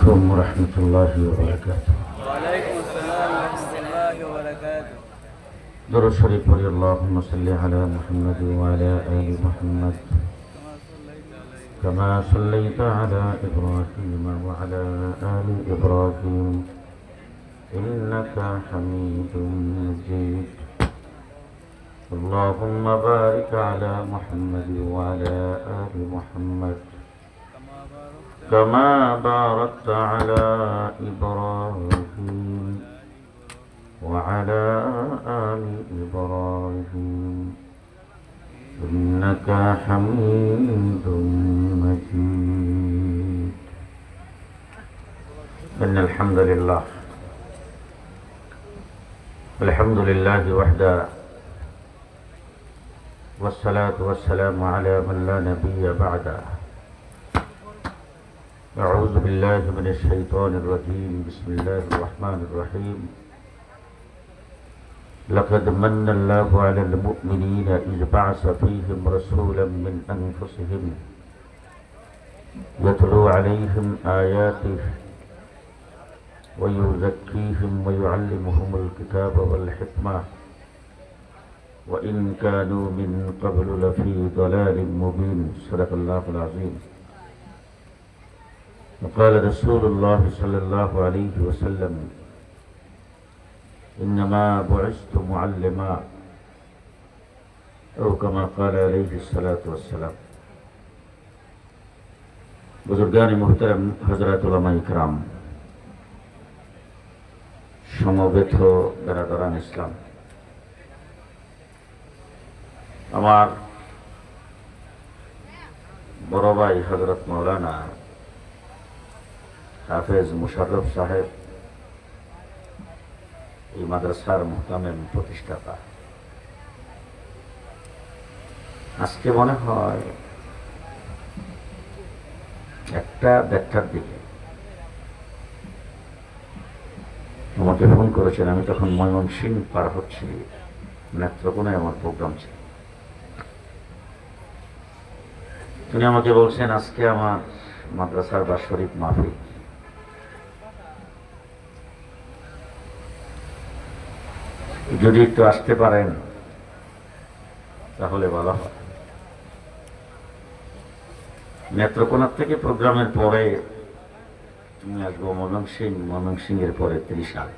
عليكم ورحمة الله وبركاته. وعليكم السلام ورحمة الله وبركاته. درود شريف ولي اللهم صل على محمد وعلى آل محمد. كما صليت على إبراهيم وعلى آل إبراهيم. إنك حميد مجيد. اللهم بارك على محمد وعلى آل محمد. كما باركت على إبراهيم وعلى آل إبراهيم. إنك حميد مجيد. إن الحمد لله. الحمد لله وحده. والصلاة والسلام على من لا نبي بعده. أعوذ بالله من الشيطان الرجيم. بسم الله الرحمن الرحيم. لقد من الله على المؤمنين إذ بعث فيهم رسولا من أنفسهم يتلو عليهم آياته ويزكيهم ويعلمهم الكتاب والحكمة. وإن كانوا من قبل لفي ضلال مبين. صدق الله العظيم. وقال رسول الله صلى الله عليه وسلم إنما بعثت معلما أو كما قال عليه الصلاة والسلام বুজুর্গানি মোহতারাম হজরত উলামা ইকরাম সমবেত বেরাদরান ইসলাম আমার বড় ভাই হজরত মৌলানা হাফেজ মুশাররফ সাহেব, এই মাদ্রাসার মোহতামেম প্রতিষ্ঠাতা। আজকে মনে হয় একটা দেড়টার দিকে। আমাকে ফোন করেছেন, আমি তখন ময়মনসিং পার হচ্ছি, নেত্রকোনায় আমার প্রোগ্রাম ছিল। তিনি আমাকে বলছেন, আজকে আমার মাদ্রাসার বা শরীফ মাহফিল। যদি একটু আসতে পারেন, তাহলে ভালো হয়। নেত্রকোনার থেকে প্রোগ্রামের পরে তুমি আসব ময়মনসিং ময়মনসিং এর পরে ত্রিশাল।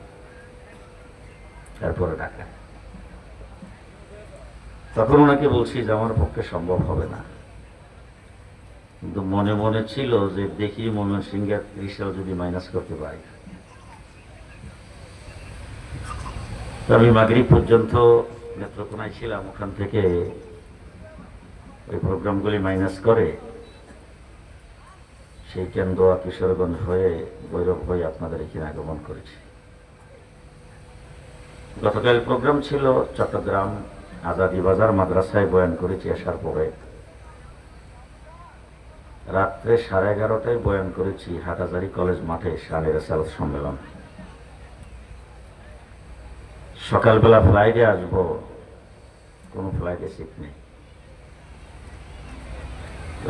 তারপরে ঢাকা। তখন ওনাকে বলছি যে আমার পক্ষে সম্ভব হবে না। কিন্তু মনে মনে ছিল যে দেখি মনন সিং ময়মনসিংহের ত্রিশাল যদি মাইনাস করতে পারি। তো আমি মাগরিব পর্যন্ত নেত্রকোনায় ছিলাম, ওখান থেকে ওই প্রোগ্রামগুলি মাইনাস করে সেই কেন্দ্র কিশোরগঞ্জ হয়ে বৈরব হয়ে আপনাদের এখানে আগমন করেছি। গতকাল প্রোগ্রাম ছিল চট্টগ্রাম আজাদি বাজার মাদ্রাসায় বয়ান করেছি, আসার পরে। রাত্রে সাড়ে এগারোটায় বয়ান করেছি, হাটাজারি কলেজ মাঠে সাড়ে রেসাল সম্মেলন। সকালবেলা ফ্লাইটে আসব। কোনো ফ্লাইটে সিট নেই।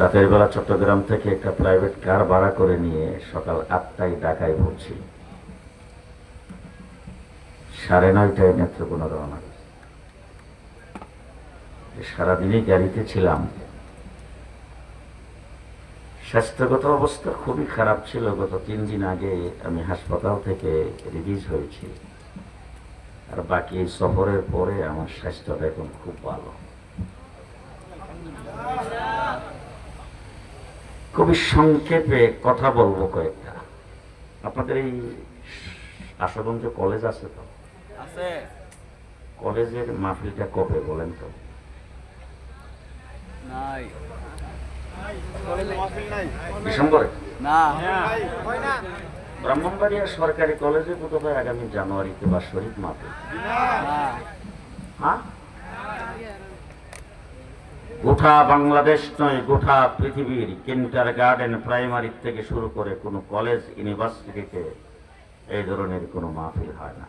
রাতের বেলা চট্টগ্রাম থেকে একটা প্রাইভেট কার ভাড়া করে নিয়ে সকাল আটটায় ঢাকায় পৌঁছি সাড়ে নয়টায় নেত্রকোনা রওনা। সারাদিনই গাড়িতে ছিলাম, স্বাস্থ্যগত অবস্থা খুবই খারাপ ছিল। গত তিন দিন আগে আমি হাসপাতাল থেকে রিলিজ হয়েছি। আর বাকি এই সফরের পরে আমার স্বাস্থ্যটা এখন খুব ভালো। খুবই সংক্ষেপে কথা বলব কয়েকটা। আপনাদের এই আশাগঞ্জ কলেজ আছে তো? কলেজের মাহফিলটা কবে বলেন তো? ডিসেম্বরে? না। ব্রাহ্মণবাড়িয়া সরকারি কলেজে বোধহয় আগামী জানুয়ারিতে বা শরীফ মাহফিল না হ্যাঁ? গোটা বাংলাদেশ নয়, গোটা পৃথিবীর কিন্টার গার্ডেন প্রাইমারি থেকে শুরু করে কোনো কলেজ, ইউনিভার্সিটিতে এই ধরনের কোনো মাহফিল হয় না।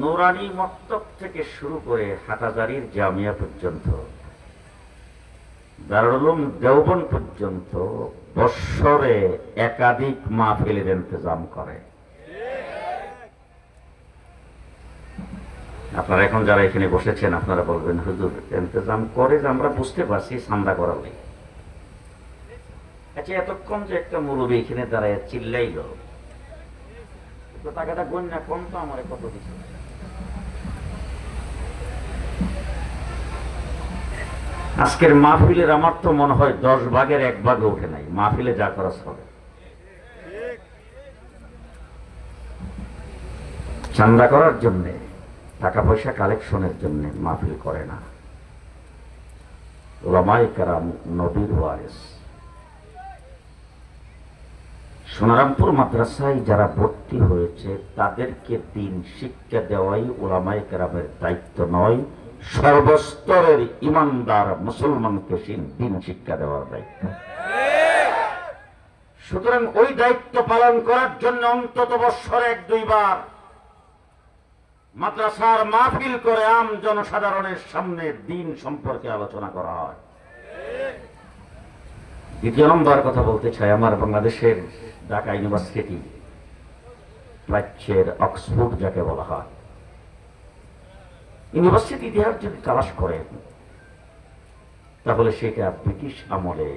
নুরানি মক্তব থেকে শুরু করে হাটাজারির জামিয়া পর্যন্ত দারুল উলুম দেওবন পর্যন্ত বৎসরে একাধিক মা মাহফিলের ইন্তজাম করে। আপনারা এখন যারা এখানে বসেছেন, আপনারা বলবেন, হুজুর, ইন্তজাম করে যে আমরা বুঝতে পারছি সান্দা করালে আচ্ছা এতক্ষণ যে একটা মুরব্বী এখানে দাঁড়ায়, চিল্লাইল। টাকাটা না কম তো আমার কত দিচ্ছে আজকের মাহফিলের আমার তো মনে হয় দশ ভাগের এক ভাগে ওঠে নাই। মাহফিলে যা খরচ হবে। চান্দা করার জন্য টাকা পয়সা কালেকশনের জন্য মাহফিল করে না। ওলামাই কারাম নবীর ওয়ারেস। সোনারামপুর মাদ্রাসায় যারা ভর্তি হয়েছে, তাদেরকে দিন শিক্ষা দেওয়াই ওলামাই কেরামের দায়িত্ব নয়। সর্বস্তরের ইমানদার মুসলমানকে দিন শিক্ষা দেওয়ার দায়িত্ব। সুতরাং ওই দায়িত্ব পালন করার জন্য অন্তত বৎসরে এক দুইবার মাদ্রাসার মাহফিল করে আম জনসাধারণের সামনে দিন সম্পর্কে আলোচনা করা হয়। দ্বিতীয় নম্বর কথা বলতে চাই, আমার বাংলাদেশের ঢাকা ইউনিভার্সিটি প্রাচ্যের অক্সফোর্ড যাকে বলা হয়। ইউনিভার্সিটি ইতিহাস যদি তালাশ করেন তাহলে সেটা ব্রিটিশ আমলে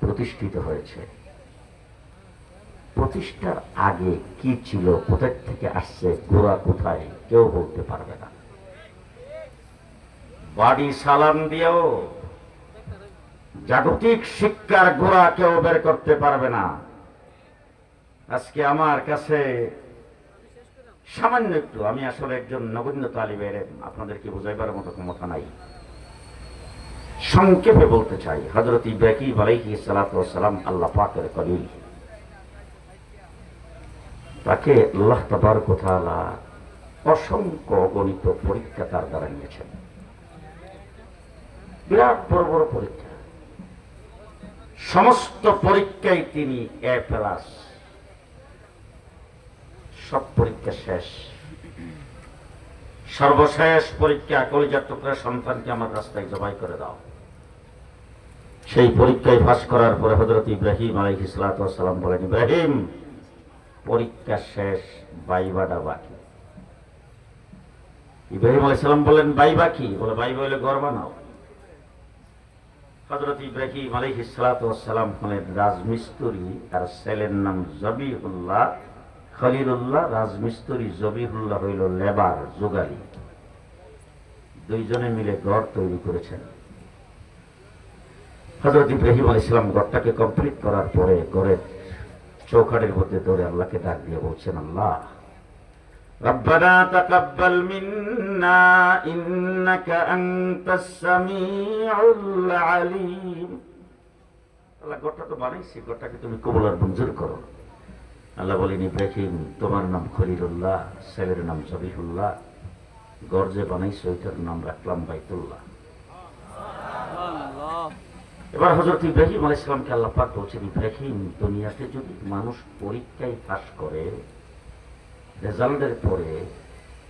প্রতিষ্ঠিত হয়েছে। প্রতিষ্ঠার আগে কি ছিল কোথায় থেকে আসছে, গোড়া কোথায়, কেউ বলতে পারবে না। বাড়ি সালাম দিয়েও জাগতিক শিক্ষার গোড়া কেউ বের করতে পারবে না। আজকে আমার কাছে সামান্য একটু, আমি আসলে একজন নগণ্য তালিবের, আপনাদেরকে বোঝাইবার মতো ক্ষমতা নাই। সংক্ষেপে বলতে চাই হজরত ইব্রাহিম আলাইহি সালাম আল্লাহ পাকের কলিল। তাকে আল্লাহ তাবার কোথালা অসংখ্য অগণিত পরীক্ষা তার দ্বারা নিয়েছেন। বিরাট বড় বড় পরীক্ষা। সমস্ত পরীক্ষায় তিনি এ প্লাস সব পরীক্ষা শেষ। সর্বশেষ পরীক্ষা কলিজার টুকরা সন্তানকে আমার রাস্তায় জবাই করে দাও। সেই পরীক্ষায় পাস করার পরে হজরত ইব্রাহিম আলহ সালাম বলেন, ইব্রাহিম, পরীক্ষা শেষ, বাইবাটা বাকি। ইব্রাহিম আলাইসালাম বলেন, বাইবা কি? বলে, বাইবা হলে গড় বানাও হজরত ইব্রাহিম আলহ সালাম হলেন রাজমিস্ত্রি আর ছেলের নাম জবিহুল্লাহ খলিলুল্লাহ রাজমিস্ত্রি জবিহুল্লাহ হইল লেবার যোগালী দুইজনে মিলে গড় তৈরি করেছেন হজরত ইব্রাহিম আল ইসলাম গড়টাকে কমপ্লিট করার পরে গড়ের চৌকাটের মধ্যে ধরে আল্লাহকে ডাক দিয়ে বলছেন আল্লাহ ربنا تقبل منا إنك أنت السميع العليم আল্লাহ গড়টা তো বানাইছি গড়টাকে তুমি কবুল আর মঞ্জুর করো আল্লাহ বলেন, ইব্রাহিম, তোমার নাম খলিলুল্লাহ, ছেলের নাম জবিহুল্লাহ। গর্জে যে বানাইছে ওইটার নাম রাখলাম বাইতুল্লাহ। এবার হজরত ইব্রাহিম আল ইসলামকে আল্লাহ পাক বলছেন, ইব্রাহিম, দুনিয়াতে যদি মানুষ পরীক্ষায় পাশ করে, রেজাল্টের পরে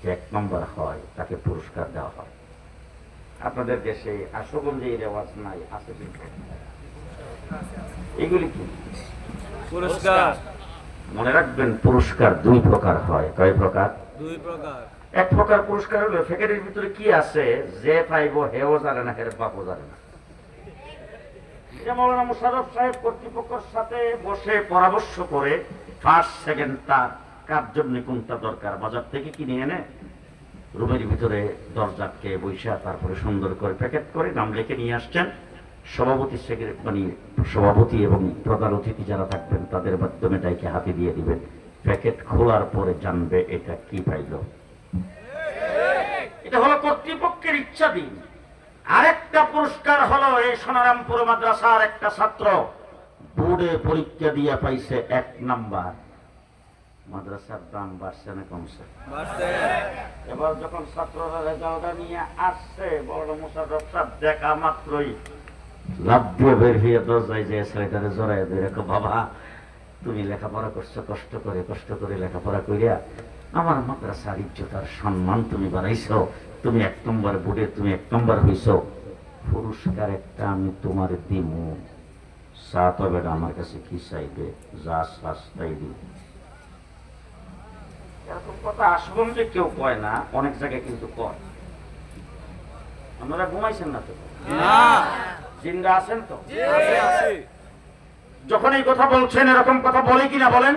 যে এক নম্বর হয়, তাকে পুরস্কার দেওয়া হয়। আপনাদের দেশে আশুগঞ্জে রেওয়াজ নাই, আছে এগুলি কি? পুরস্কার। মনে রাখবেন পুরস্কার দুই প্রকার হয়। কয় প্রকার? দুই প্রকার। এক প্রকার পুরস্কার হলো ফেকেটের ভিতরে কি আছে? যে পাইব হেও জানে না হের বাপও জানে না। মৌলানা মুশারফ সাহেব কর্তৃপক্ষের সাথে বসে পরামর্শ করে ফার্স্ট সেকেন্ড তার কার জন্য কোনটা দরকার? বাজার থেকে কিনে এনে? রুমের ভিতরে দরজাকে বৈশা তারপরে সুন্দর করে প্যাকেট করে নাম লিখে নিয়ে আসছেন। সভাপতি সেক্রেটারি মানে সভাপতি এবং প্রধান অতিথি যারা থাকবেন তাদের মাধ্যমে এটাকে হাতে দিয়ে দিবেন। প্যাকেট খোলার পরে জানবে এটা কি পাইল। এটা হলো কর্তৃপক্ষের ইচ্ছা দিন। আরেকটা পুরস্কার হলো এই সোনারামপুর মাদ্রাসার একটা ছাত্র। বোর্ডে পরীক্ষা দিয়ে পাইছে এক নাম্বার। মাদ্রাসার দাম বাড়ছে না কমছে? এবার যখন ছাত্ররা রেজাল্টটা নিয়ে আসছে বড় মুসারফ সাহেব দেখা মাত্রই বের হয়ে দরজায় যে ছেলেটারে জড়াই দিয়ে রেখো বাবা, তুমি লেখাপড়া করছ, কষ্ট করে কষ্ট করে লেখাপড়া করিয়া আমার সম্মান তুমি তুমি এক নম্বর বোর্ডে তুমি এক নম্বর হইছো। পুরস্কার একটা আমি তোমার দিমু চা তবে আমার কাছে কি চাইবে? যা শ্বাস তাই দিব এরকম কথা আসবন যে কেউ কয় না, অনেক জায়গায় কিন্তু কয়। আপনারা ঘুমাইছেন না তো? না। জিন্দা আছেন তো? যখন এই কথা বলছেন এরকম কথা বলে কিনা বলেন?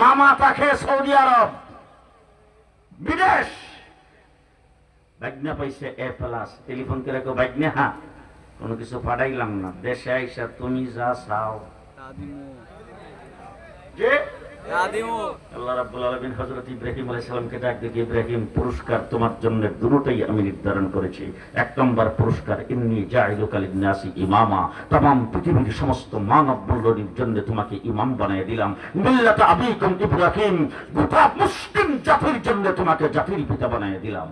মামা তাকে সৌদি আরব বিদেশ। বাগনা পাইছে এ প্লাস টেলিফোন করে কেউ বাগনা হ্যাঁ কোনো কিছু পাঠাইলাম না। দেশে আইসা তুমি যা চাও। যে আল্লাহ রাব্বুল আলামিন হযরত ইব্রাহিম আলাইহিস সালামকে ডাক দিয়ে ইব্রাহিম পুরস্কার তোমার জন্য দুটোই আমি নির্ধারণ করেছি এক নম্বর পুরস্কার ইন্নী জাইলুকা লিন-নাসি ইমামা तमाम পৃথিবীর সমস্ত মানব মণ্ডলীর জন্য তোমাকে ইমাম বানিয়ে দিলাম মিল্লাত আবিকুম ইব্রাহিম গোটা মুসলিম জাতির জন্য তোমাকে জাতির পিতা বানিয়ে দিলাম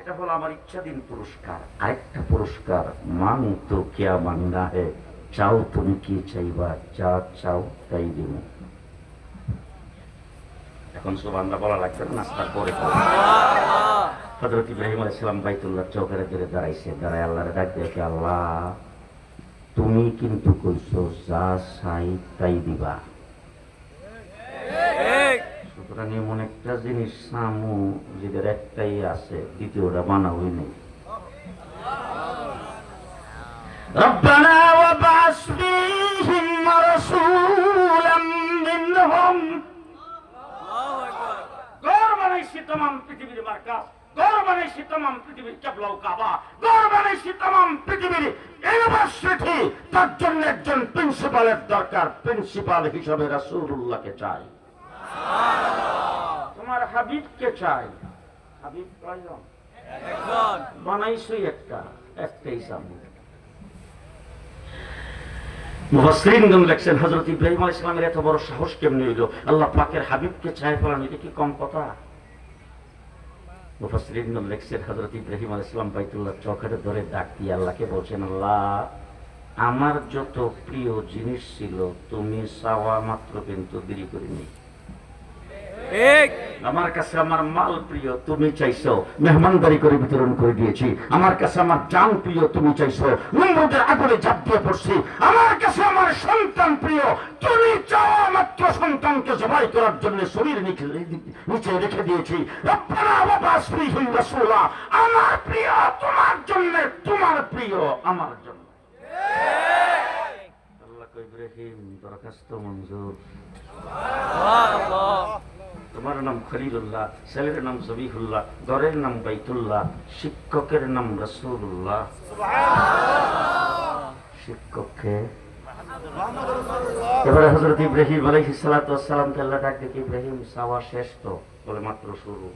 এটা হলো আমার ইচ্ছাধীন পুরস্কার আরেকটা পুরস্কার মান তো কেয়া মাংনা হে চাও তুমি কি চাইবা যা চাও তাই দিব এখন সুবানরা বলা লাগবে না নাস্তার পরে হজরত ইব্রাহিম আলাইসালাম বাইতুল্লাহ চৌকের ধরে দাঁড়াইছে দাঁড়ায় আল্লাহরে ডাক দেখে আল্লাহ তুমি কিন্তু কইছো যা চাই তাই দিবা এক সুতরাং এমন একটা জিনিস সামু যেদের একটাই আছে দ্বিতীয়টা বানাবই নেই ربنا وابعث فيهم رسولا বানাইছি তমাম পৃথিবীর মার্কা। গড় বানাইছি তমাম পৃথিবীর কেবলাও কাবা। গড় বানাইছি তমাম পৃথিবীর ইউনিভার্সিটি তার জন্য একজন প্রিন্সিপালের দরকার। প্রিন্সিপাল হিসাবে রাসূলুল্লাহকে চাই। তোমার হাবিবকে চাই। হাবিব কয়জন? একজন। বানাইছই একটা একটাই সামনে মুফাসসিরিনগণ লেখছেন হযরত ইব্রাহিম আলাইহিস সালামের এত বড় সাহস কেমনে হইল? আল্লাহ পাকের হাবিবকে চাই ফেলানো এটা কি কম কথা? মুফাসসিরিনগণ লেখছেন হযরত ইব্রাহিম আলাইহিস সালাম বাইতুল্লাহ চৌকাঠে ধরে ডাক দিয়ে আল্লাহকে বলছেন, আল্লাহ, আমার যত প্রিয় জিনিস ছিল, তুমি সাওয়া মাত্র কিন্তু দেরি করিনি। আমার কাছে আমার মাল প্রিয় তুমি চাইছো। মেহমানদারি করে বিতরণ করে দিয়েছি। আমার কাছে আমার জান প্রিয় তুমি চাইছো। নম্বরদের আগুনে ঝাঁপ দিয়ে পড়ছি। আমার কাছে আমার সন্তান প্রিয় তুমি চাওয়া মাত্র সন্তানকে জবাই করার জন্য শরীর নিচে নিচে রেখে দিয়েছি। আমার প্রিয় তোমার জন্য তোমার প্রিয় আমার জন্য। আল্লাহ ইব্রাহিম দরখাস্ত মঞ্জুর। তোমার নাম খলিলুল্লাহ, ছেলের নাম জবিহুল্লাহ ঘরের নাম বাইতুল্লাহ, শিক্ষকের নাম রসুল্লাহ শিক্ষককে? এবারে হজরত ইব্রাহিম আল্লাহ ডাক ইব্রাহিম সাওয়া শেষ তো, বলে মাত্র শুরু।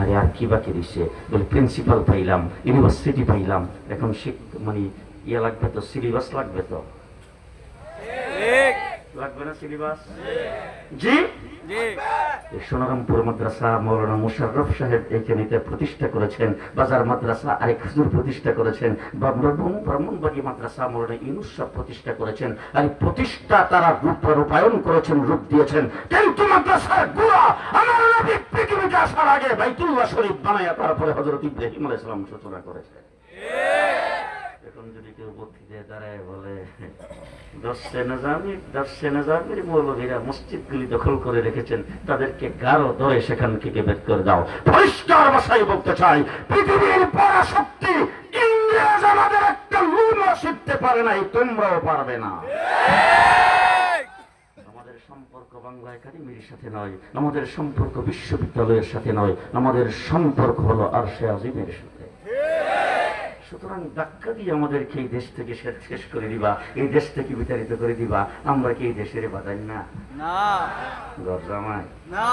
আরে কি বাকি দিচ্ছে বলে প্রিন্সিপাল পাইলাম, ইউনিভার্সিটি পাইলাম, এখন শিক মানে ইয়ে লাগবে তো, সিলেবাস লাগবে তো। এক লাগবে না সিলেবাস? জি? জি। সোনারামপুর মাদ্রাসা মৌলানা সাহেব এইখানে প্রতিষ্ঠা করেছেন বাজার মাদ্রাসা আরেক হুজুর প্রতিষ্ঠা করেছেন ব্রাহ্মণবাড়ি মাদ্রাসা মৌলানা ইউনুস সাহেব প্রতিষ্ঠা করেছেন আর প্রতিষ্ঠা তারা রূপ রূপায়ণ করেছেন রূপ দিয়েছেন। কিন্তু মাদ্রাসার গুড়া আমার নবী পৃথিবীতে আসার আগে বাইতুল্লাহ শরীফ বানায়া তারপরে হজরত ইব্রাহিম আলাইহিস সালাম সূচনা করেছে এখন যদি কেউ দাঁড়ায় বলে নজামির দশে নজামির মৌলভীরা মসজিদগুলি দখল করে রেখেছেন, তাদেরকে গাঢ় ধরে সেখান থেকে বের করে দাও। পরিষ্কার ভাষায় বলতে চাই, পৃথিবীর পরাশক্তি ইংরেজ আমাদের একটা শিখতে পারে নাই, তোমরাও পারবে না। সম্পর্ক বাংলা সাথে নয়, আমাদের সম্পর্ক বিশ্ববিদ্যালয়ের সাথে নয়, আমাদের সম্পর্ক হলো আরশে আজিমের সাথে। সুতরাং ধাক্কা দিয়ে আমাদেরকে এই দেশ থেকে শেষ শেষ করে দিবা এই দেশ থেকে বিতাড়িত করে দিবা আমরা কি এই দেশের বাদাই না? না।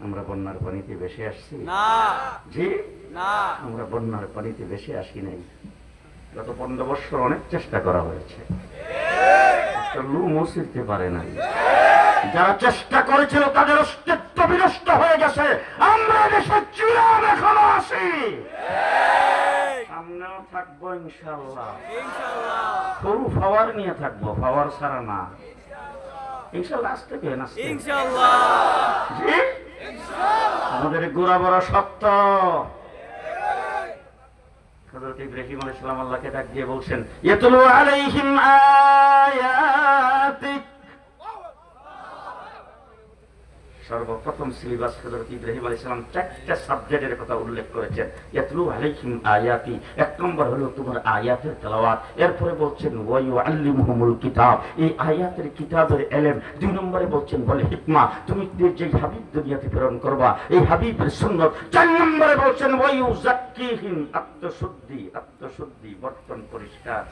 আমরা বন্যার পানিতে বেশি আসছি। না। জি? না। আমরা বন্যার পানিতে বেশি আসি নাই। গত পনেরো বছর অনেক চেষ্টা করা হয়েছে। একটা লুমও ছিঁড়তে পারে নাই। যারা চেষ্টা করেছিল তাদের অস্তিত্ব বিনষ্ট হয়ে গেছে। আমরা দেশের চিরাম এখনও সামনেও থাকব ইনশাল্লাহ সরু ফাওয়ার নিয়ে থাকব ফাওয়ার ছাড়া না। ইনশাল্লাহ আসতে আসতে আমাদের গোড়া বড় সত্য হযরত ইব্রাহিম আলাইহিস সালাম আল্লাহকে ডাক দিয়ে বলছেন ইয়াতলু আলাইহিম আয়াতিক সর্বপ্রথম সিলেবাস হযরত ইব্রাহিম আলাইহিস সালাম চারটা সাবজেক্টের কথা উল্লেখ করেছেন। ইয়াতলু আলাইহিম আয়াতি। এক নম্বর হলো তোমার আয়াতের তেলাওয়াত। এরপরে বলছেন, ওয়া ইউআল্লিমুহুমুল কিতাব। এই আয়াতের কিতাবের এলেম। দুই নম্বরে বলছেন, বলে হিকমা, তুমি যে হাবিব দুনিয়াতে প্রেরণ করবা, এই হাবিবের সুন্নত। চার নম্বরে বলছেন, ওয়া ইউজাক্কিহিম আত্মশুদ্ধি আত্মশুদ্ধি, বর্তন পরিষ্কার।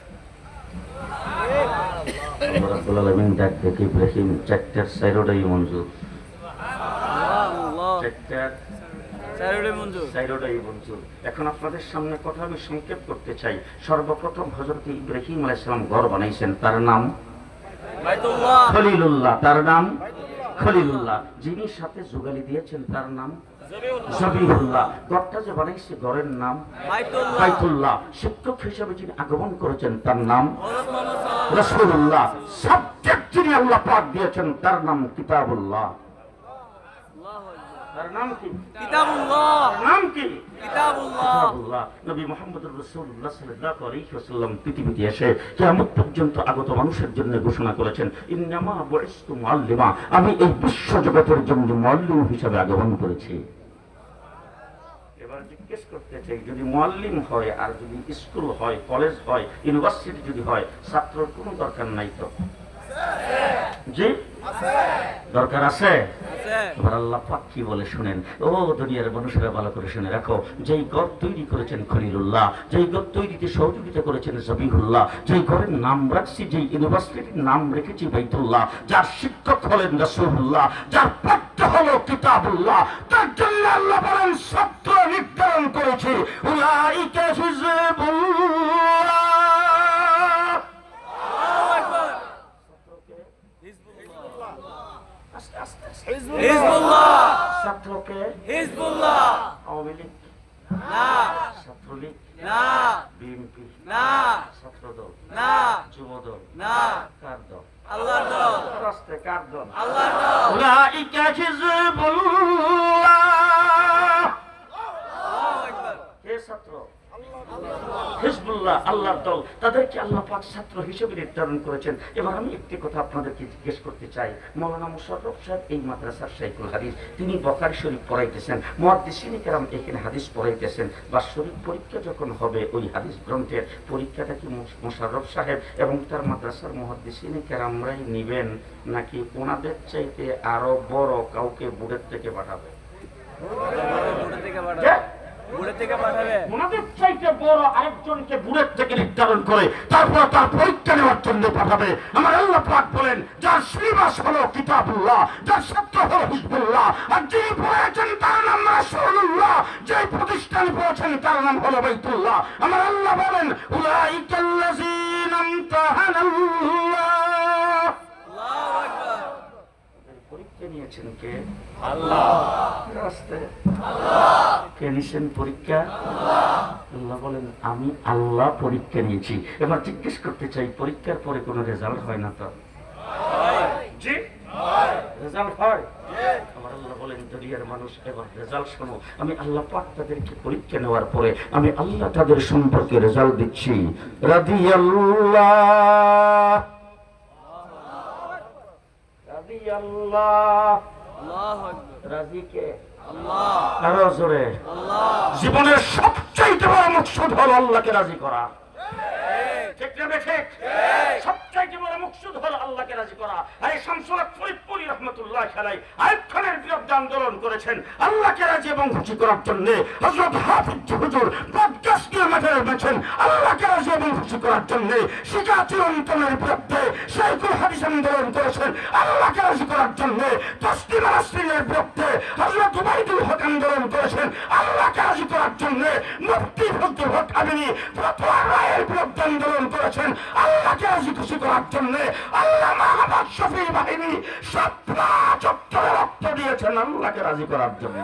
আল্লাহ রাব্বুল আলামিন ডাক থেকে ইব্রাহিম চারটার সাইরোটাই মঞ্জুর। মঞ্জুর এখন আপনাদের সামনে কথা আমি সংক্ষেপ করতে চাই। সর্বপ্রথম হজরত ইব্রাহিম আলাইসালাম ঘর বানাইছেন। তার নাম? খলিলুল্লাহ। তার নাম? খলিলুল্লাহ। যিনি সাথে যুগালি দিয়েছেন তার নাম? জবিহুল্লাহ ঘরটা যে বানাইছে ঘরের নাম? বাইতুল্লাহ। শিক্ষক হিসেবে যিনি আগমন করেছেন তার নাম? রসুল্লাহ সাবজেক্ট যিনি আল্লাহ পাক দিয়েছেন তার নাম কিতাবুল্লাহ। তার নাম কি? কিতাবুল্লাহ। নাম কি? কিতাবুল্লাহ। কিতাবুল্লাহ। নবী মুহাম্মদুর রাসূলুল্লাহ সাল্লাল্লাহু আলাইহি ওয়াসাল্লাম পৃথিবীতে এসে কিয়ামত পর্যন্ত আগত মানুষের জন্য ঘোষণা করেছেন ইন্নামা বুইস্তু মুআল্লিমা। আমি এই বিশ্ব জগতের জন্য মুআল্লিম হিসেবে আগমন করেছি। এবার জিজ্ঞেস করতে চাই যদি মুআল্লিম হয় আর যদি স্কুল হয় কলেজ হয় ইউনিভার্সিটি যদি হয় ছাত্রর কোনো দরকার নাই তো? জি? দরকার আছে? কি বলে শুনেন? ও দুনিয়ার মানুষেরা ভালো করে শুনে রাখো। যেই ঘর তৈরি করেছেন খলিলুল্লাহ, যেই ঘর তৈরিতে সহযোগিতা করেছেন জবিহুল্লাহ, যেই ঘরের নাম রাখছি, যেই ইউনিভার্সিটির নাম রেখেছি বাইতুল্লাহ, যার শিক্ষক হলেন যার পাঠ্য হলো কিতাবুল্লাহ, তার জন্য আল্লাহ বলেন, সত্য নির্ধারণ করেছে। উলাইকা হিজবুল্লাহ। ছাত্রকে হিজবুল্লাহ। আওয়ামী লীগ। না। ছাত্রলীগ। না। বিএনপি। না। ছাত্রদল। না। যুবদল। না। কার দল আল্লাহর দল। রাস্তায় কার দল আল্লাহর দল। উলাইকা হিজবুল্লাহ। কে ছাত্র? হিজবুল্লাহ আল্লাহর দল তাদেরকে আল্লাহ পাক ছাত্র হিসেবে নির্ধারণ করেছেন। এবার আমি একটি কথা আপনাদেরকে জিজ্ঞেস করতে চাই। মৌলানা মুশাররফ সাহেব এই মাদ্রাসার হাদিস তিনি বকারি শরীফ পড়াইতেছেন মুহাদ্দিসিনে কেরাম এখানে হাদিস পড়াইতেছেন। বা শরীফ পরীক্ষা যখন হবে ওই হাদিস গ্রন্থের পরীক্ষাটা কি মুশ- মুশাররফ সাহেব এবং তার মাদ্রাসার মুহাদ্দিসিনে কেরামরাই নিবেন নাকি ওনাদের চাইতে আরও বড় কাউকে বুড়ের থেকে পাঠাবে? থেকে পাঠাবে। বুড়ে থেকে পাঠাবে। ওনাদের চাইতে বড় আরেকজনকে বুড়ের থেকে নির্ধারণ করে তারপর তার পরীক্ষা নেওয়ার জন্য পাঠাবে। আমার আল্লাহ পাক বলেন যার শ্রীবাস হলো কিতাবুল্লাহ যার সত্য হলো হিজবুল্লাহ আর যিনি পড়েছেন তার নাম রাসূলুল্লাহ যে প্রতিষ্ঠান পড়েছেন তার নাম হলো বাইতুল্লাহ। আমার আল্লাহ বলেন উলাইকাল্লাযীনা ইমতাহানাল্লাহ আল্লাহু আকবার। পরীক্ষা নিয়েছেন কে? কে নিছেন পরীক্ষা। আল্লাহ বলেন আমি আল্লাহ পরীক্ষা নিয়েছি। এবার জিজ্ঞেস করতে চাই পরীক্ষার পরে কোনো রেজাল্ট হয় না তো? জি। রেজাল্ট হয়? আমার আল্লাহ বলেন দুনিয়ার মানুষ এবার রেজাল্ট শোনো। আমি আল্লাহ পাক তাদেরকে পরীক্ষা নেওয়ার পরে আমি আল্লাহ তাদের সম্পর্কে রেজাল্ট দিচ্ছি। রাদিয়াল্লাহ। রাদিয়াল্লাহ। আল্লাহু আকবার। রাজি কে আল্লাহ। আরও জীবনের সবচেয়ে বড় মকসদ হল আল্লাহকে রাজি করা। ঠিক। না ঠিক? মকসুদ হলো আল্লাহকে রাজি করা। আর এই শামসুল্লাহ ফরিদপুরি রহমতুল্লাহ খেলাই খানের বিরুদ্ধে আন্দোলন করেছেন আল্লাহকে রাজি এবং খুশি করার জন্য হযরত হাফিজ হুজুর আল্লাহকে রাজি এবং খুশি করার জন্য বিরুদ্ধে শাইখুল হাদিস আন্দোলন করেছেন। আল্লাহকে রাজি করার জন্য তসলিমা বিরুদ্ধে হযরত উবাইদুল হক আন্দোলন করেছেন। আল্লাহকে রাজি করার জন্য মুফতি ফজলুল হক আমিনী ফতোয়া রায়ের বিরুদ্ধে আন্দোলন করেছেন। আল্লাহকে রাজি খুশি করার জন্য আল্লাহ মাহমদ বাহিনী চত্বরে রক্ত দিয়েছেন আল্লাহকে রাজি করার জন্য।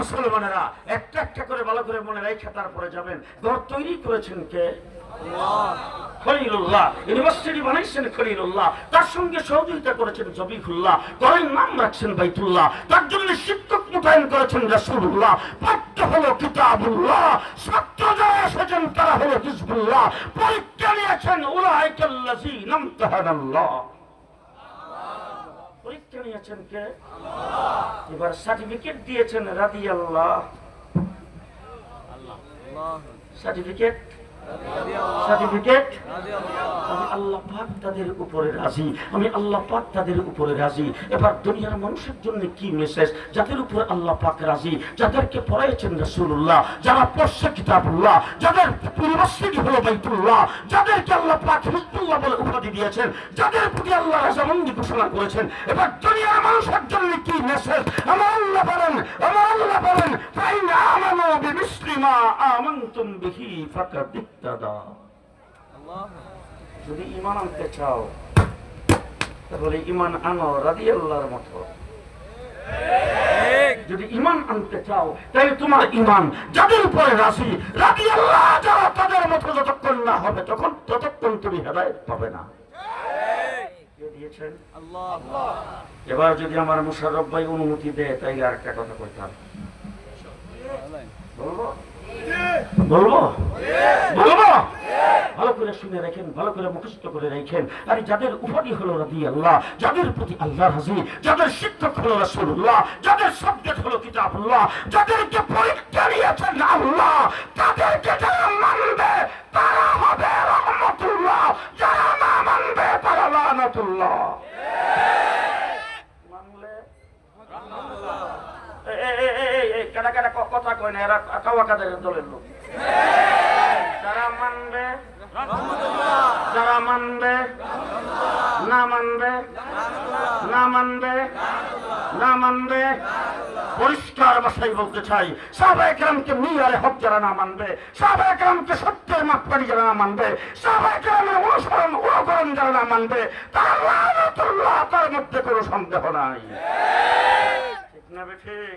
মুসলমানেরা একটা একটা করে ভালো করে মনে রেখে তারপরে যাবেন। ঘর তৈরি করেছেন কে? খলিলুল্লাহ, ইউনিভার্সিটি বানাইছেন খলিলুল্লাহ, তার সঙ্গে সহযোগিতা করেছেন জবিহুল্লাহ ঘরের নাম রাখছেন বাইতুল্লাহ, তার করেছেন রাসূলুল্লাহ, পাঠ্য হলো কিতাবুল্লাহ, ছাত্র যারা এসেছেন তারা হলো পরীক্ষা নিয়েছেন কে? এবার সার্টিফিকেট দিয়েছেন রাদিয়াল্লাহ। সার্টিফিকেট? সার্টিফিকেট আমি আল্লাহ পাক তাদের উপরে রাজি। আমি আল্লাহ পাক তাদের উপরে রাজি। এবার দুনিয়ার মানুষের জন্য কি মেসেজ যাদের উপরে আল্লাহ পাক রাজি, যাদেরকে পড়াইছেন রাসূলুল্লাহ, যারা পড়ছে কিতাবুল্লাহ, যাদের ইউনিভার্সিটি হলো বাইতুল্লাহ, যাদেরকে আল্লাহ পাক হিজবুল্লাহ বলে উপাধি দিয়েছেন, যাদের প্রতি আল্লাহ রাজামন্দি ঘোষণা করেছেন, এবার দুনিয়ার মানুষের জন্য কি মেসেজ আমার আল্লাহ বলেন, আমার আল্লাহ বলেন, ফাইন আমানু বিমিসলি মা আমানতুম বিহি ফাকাদ ইত্তাদা যদি ইমান আনতে চাও তাহলে ইমান আনো রাদি আল্লাহর মতো যদি ইমান আনতে চাও তাহলে তোমার ইমান যাদের উপরে রাশি রাদি আল্লাহ যারা তাদের মতো যতক্ষণ না হবে তখন ততক্ষণ তুমি হেদায়ত পাবে না। দিয়েছেন? এবার যদি আমার মুশারফ ভাই অনুমতি দেয় তাইলে আর একটা কথা কইতাম। বলব বলব ভালো করে শুনে রাখেন ভালো করে মুখস্থ করে রাখেন আর যাদের উপাধি হলো রাদি আল্লাহ যাদের প্রতি আল্লাহ রাজি যাদের শিক্ষক হলো রাসূলুল্লাহ যাদের সাবজেক্ট হলো কিতাবুল্লাহ যাদেরকে পরীক্ষা নিয়েছেন আল্লাহ তাদেরকে যারা মানবে তারা হবে রহমতুল্লাহ যারা না মানবে তারা লানাতুল্লাহ কথা কয় না এরা কাওয়া দলের লোক যারা মানবে যারা মানবে, না মানবে না মানবে না মানবে, পরিষ্কার ভাষায় বলতে চাই সাহবাহামকে মিয়ারে হক যারা না মানবে সাহবাহামকে সত্যের মাপকারী যারা না মানবে সাহবাহামের অনুসরণ, অনুকরণ যারা না মানবে, তারা মধ্যে কোনো সন্দেহ নাই। ঠিক না ঠিক?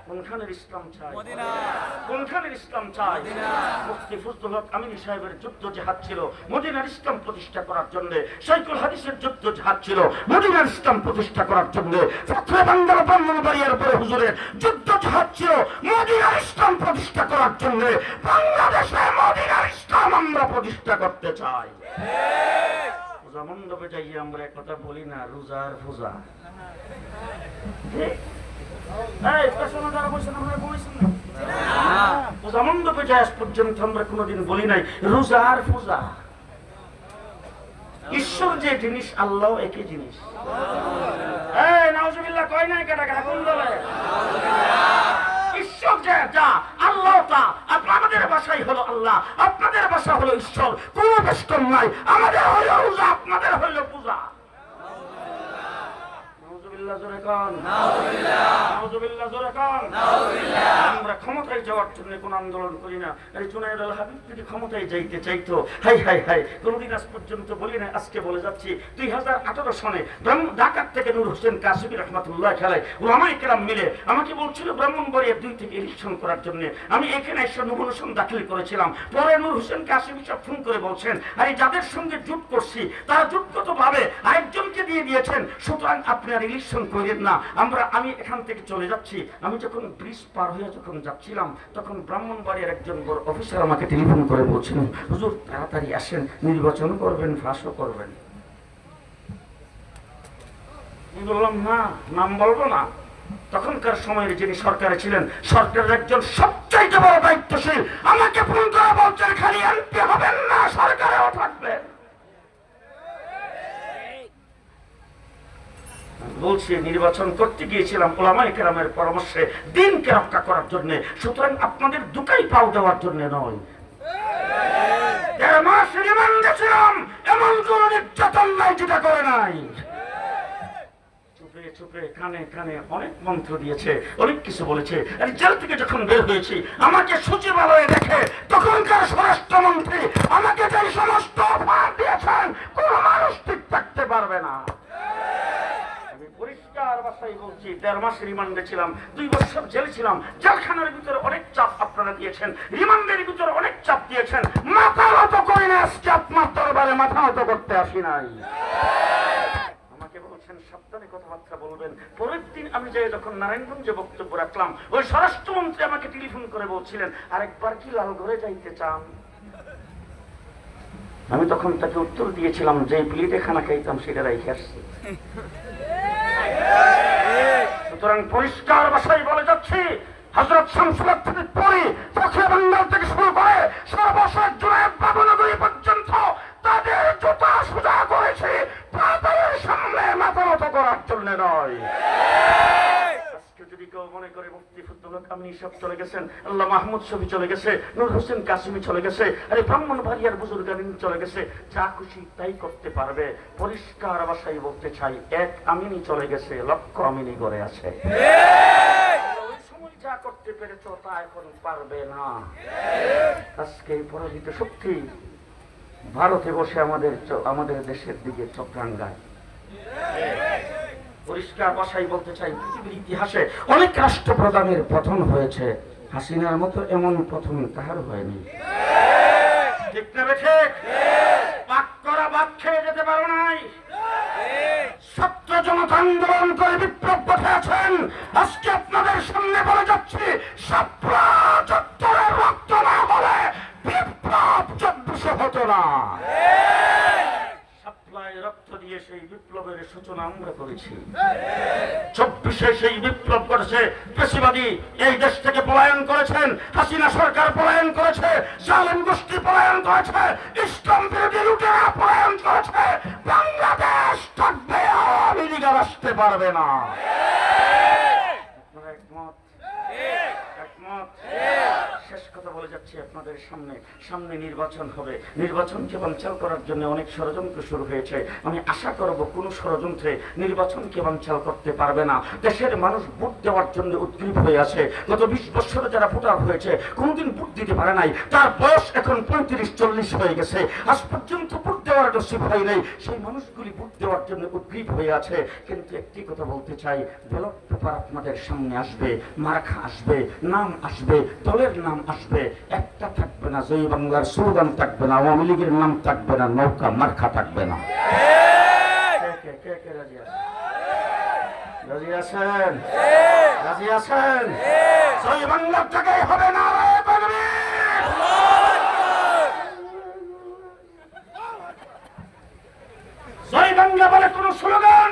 কোনখানের ইসলাম চাই। কোনখানের ইসলাম চাই। মুফতি ফজলুল হক আমিনী সাহেবের যুদ্ধ জেহাদ ছিল। মদিনার ইসলাম প্রতিষ্ঠা করার জন্য সাইকুল হাদিসের যুদ্ধ জেহাদ ছিল। মদিনার ইসলাম প্রতিষ্ঠা করার জন্য ফতরে বাংলার ব্রাহ্মণবাড়িয়ার পরে হুজুরের যুদ্ধ জেহাদ ছিল। মদিনার ইসলাম প্রতিষ্ঠা করার জন্য বাংলাদেশে মদিনার ইসলাম আমরা প্রতিষ্ঠা করতে চাই। পূজা মণ্ডপে যাইয়ে আমরা একথা বলি না রোজার পূজা। ঠিক? এই, পেছনে যারা বসেন, আপনারা বলেছেন পূজা মণ্ডপে যায় পর্যন্ত আমরা কোনোদিন বলি নাই। রোজার পূজা ঈশ্বর যে জিনিস আল্লাহ একই জিনিস। এই নাউজুবিল্লাহ কয় নাই কেটা কেটা কোন দলে ঈশ্বর যে যা আল্লাহ তা। আপ- আমাদের ভাষাই হলো আল্লাহ। আপনাদের ভাষা হলো ঈশ্বর। কোনো বেষ্টন নাই। আমাদের হলো রোজা আপনাদের হলো পূজা। বলি আমাকে বলছিল ব্রাহ্মণবাড়িয়া দুই থেকে ইলেকশন করার জন্য। আমি এখানে এসে নমিনেশন দাখিল করেছিলাম। পরে নূর হোসেন কাশিবি সব ফোন করে বলছেন, আরে যাদের সঙ্গে জুট করছি, তারা আরেকজনকে দিয়ে দিয়েছেন সুতরাং আপনি আর ইলেকশন করেন না। আমরা, আমি এখান থেকে চলে যাচ্ছি। আমি যখন ব্রিজ পার হয়ে যখন যাচ্ছিলাম, তখন ব্রাহ্মণবাড়িয়ার একজন বড় অফিসার আমাকে টেলিফোন করে বলছিলেন, হুজুর, তাড়াতাড়ি আসেন, নির্বাচন করবেন, ফাঁসও করবেন। বললাম, না, নাম বলব না। তখনকার সময়ের যিনি সরকারে ছিলেন, সরকারের একজন সবচাইতে বড় দায়িত্বশীল, আমাকে ফোন করে বলছেন, খালি এমপি হবেন না, সরকারেও থাকবেন। বলছি, নির্বাচন করতে গিয়েছিলাম ওলামাই কেরামের পরামর্শে দিনকে রক্ষা করার জন্য, সুতরাং আপনাদের দুটাই পাও দেওয়ার জন্য নয়। আমাকে সচিবালয়ে দেখে তখনকার স্বরাষ্ট্রমন্ত্রী আমাকে যে সমস্ত অফার দিয়েছেন, কোন মানুষ ঠিক থাকতে পারবে না। ভিতরে অনেক চাপ আপনারা দিয়েছেন ভিতরে অনেক চাপ দিয়েছেন, মাথা মাথা করতে আসি নাই। কথাবার্তা পরের দিন আমি যাই যখন নারায়ণগঞ্জে বক্তব্য রাখলাম, ওই স্বরাষ্ট্রমন্ত্রী আমাকে টেলিফোন করে বলছিলেন, আরেকবার কি লালঘরে যাইতে চান? আমি তখন তাকে উত্তর দিয়েছিলাম যে প্লেটে খানা খাইতাম, সেটা রেখে আসছি। সুতরাং পরিষ্কার ভাষায় বলে যাচ্ছি হজরত শামসুল্লাহ থেকে পরে পশ্চিম বাঙ্গাল থেকে শুরু করে সর্বশেষ জুনায়দ বাবুনগরী পর্যন্ত তাদের জুতা সোজা করেছে, তাদের সামনে মাথা মতো করার জন্য নয়। মনে আল্লাহ মাহমুদ চলে গেছে হোসেন চলে গেছে ব্রাহ্মণ চলে গেছে, যা খুশি তাই করতে পারবে, পরিষ্কার ভাষায় বলতে চাই, এক আমিনি চলে গেছে, লক্ষ আমিনি করে আছে। যা করতে পেরেছ তা এখন পারবে না। আজকে পরাজিত শক্তি ভারতে বসে আমাদের আমাদের দেশের দিকে চক্রাঙ্গায় পরিষ্কার ভাষায় বলতে চাই, পৃথিবীর ইতিহাসে অনেক রাষ্ট্রপ্রধানের পতন হয়েছে। হাসিনার মতো এমন পতন কাহার হয়নি। ঠিক করা যেতে জনতা আন্দোলন পাঠিয়েছেন আজকে আপনাদের সামনে রক্ত না। দিয়ে সেই বিপ্লবের সূচনা আমরা করেছি। চব্বিশে সেই বিপ্লব করেছে পেশিবাদী এই দেশ থেকে পলায়ন করেছেন, হাসিনা সরকার পলায়ন করেছে, জালেম গোষ্ঠী পলায়ন করেছে, ইসলাম বিরোধী লুটেরা পলায়ন করেছে, বাংলাদেশ থাকবে আওয়ামী আসতে পারবে না। বলে যাচ্ছি আপনাদের সামনে। সামনে নির্বাচন হবে। নির্বাচনকে বাঞ্চাল করার জন্য অনেক ষড়যন্ত্র শুরু হয়েছে। আমি আশা করব কোন ষড়যন্ত্রে নির্বাচনকে বাঞ্চাল করতে পারবে না। দেশের মানুষ ভোট দেওয়ার জন্য উদ্গ্রীব হয়ে আছে। গত বিশ বছরে যারা ভোটার হয়েছে, কোনোদিন ভোট দিতে পারে নাই। তার বয়স এখন পঁয়ত্রিশ, চল্লিশ হয়ে গেছে। আজ পর্যন্ত দেওয়ার নসিব হয় নাই। সেই মানুষগুলি ভোট দেওয়ার জন্য উদ্গ্রীব হয়ে আছে। কিন্তু একটি কথা বলতে চাই ব্যালট পেপার আপনাদের সামনে আসবে মার্কা আসবে নাম আসবে দলের নাম আসবে। একটা থাকবে না জয় বাংলার স্লোগান থাকবে না আওয়ামী লীগের নাম থাকবে না নৌকা মার্কা থাকবে না? রাজি আছেন? রাজি আছেন? জয় বাংলার জায়গায় হবে না রে বাঙালি! জয় বাংলা বলে কোন স্লোগান